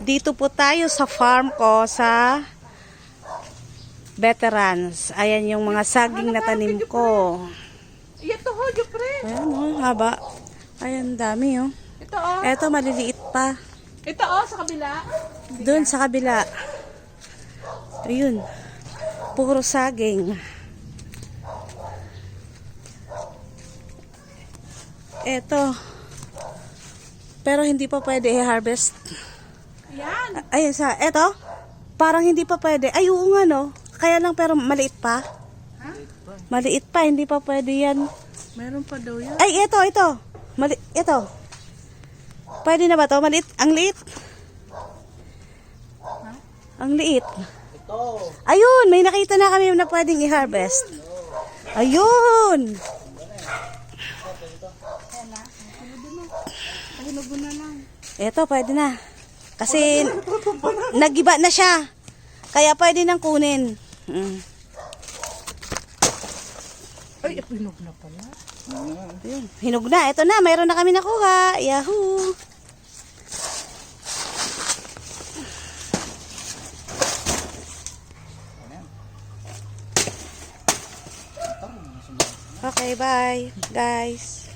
Dito po tayo sa farm ko sa veterans. Ayan yung mga saging na tanim ko. Iya to ho, Jupre. Ayan oh, haba. Ayan, dami oh. Ito oh. Eto, maliliit pa. Ito oh, sa kabila. Doon sa kabila. Ayun. Puro saging. Eto. Pero hindi pa pwede i-harvest. Yan. Ayun sa, eto. Parang hindi pa pwede. Ay, oo nga no. Kaya lang pero maliit pa. Ha? Maliit pa, hindi pa pwede yan. Meron pa daw yan. Ay, ito, ito. Mali ito. Pwede na ba to? Maliit. Ang liit. Ang liit. Ayun, may nakita na kami na pwedeng i-harvest. Ayun. Lang. Ito, pwede na. Kasi nagiba na siya. Kaya pwede nang kunin. Mm. Ay, pahinog na pala. Ayun, hinog na. Ito na, mayroon na kami nakuha. Yahoo! Okay, bye, guys.